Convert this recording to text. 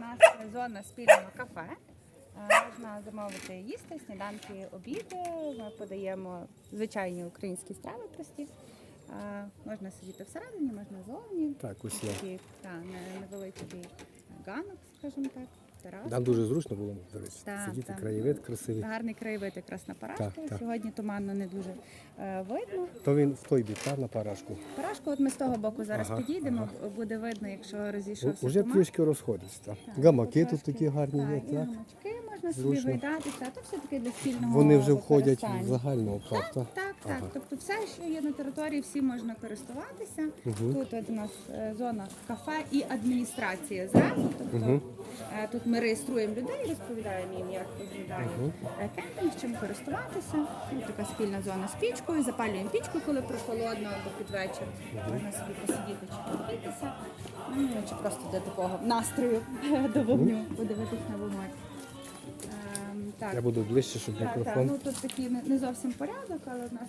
У нас зона спільного кафе. Е, Можна замовити їсти, сніданки, обіди. Ми подаємо звичайні українські страви прості. Е, Можна сидіти всередині, можна зовні. Так, ось є. Такий та, невеличкий ганок, скажімо так, терас. Нам дуже зручно було, до речі, Так, сидіти, так. краєвид красивий. Гарний краєвид якраз на парашку. Так, так. Сьогодні туманно не дуже е, видно. То він в той бік, так, на парашку. Парашку, от ми з того боку зараз Ага, підійдемо, буде видно, якщо розійшовся Уже туман. трішки розходиться. Так. Так, Гамаки тут такі гарні є, так? гамачки можна собі Зручно. гойдатися, то все таки для спільного Вони вже входять в використання. загальну оплату. Так, так. Тобто все, що є на території, всі можна користуватися. Мгм. Тут от у нас е, зона кафе і адміністрація зразу. Тобто Мгм. е, тут ми реєструємо людей, розповідаємо їм, як виглядає е, кемпінг, чим користуватися. Ось така спільна зона з пічкою. Запалюємо пічку, коли прохолодно або під вечір. Можна собі посидіти чи подивитися. Ну, чи просто для такого настрою до вогню, подивитись на вогонь. Ем, Так. Я буду ближче, щоб Так, так. мікрофон. Ну тут такий не- не зовсім порядок, але в нас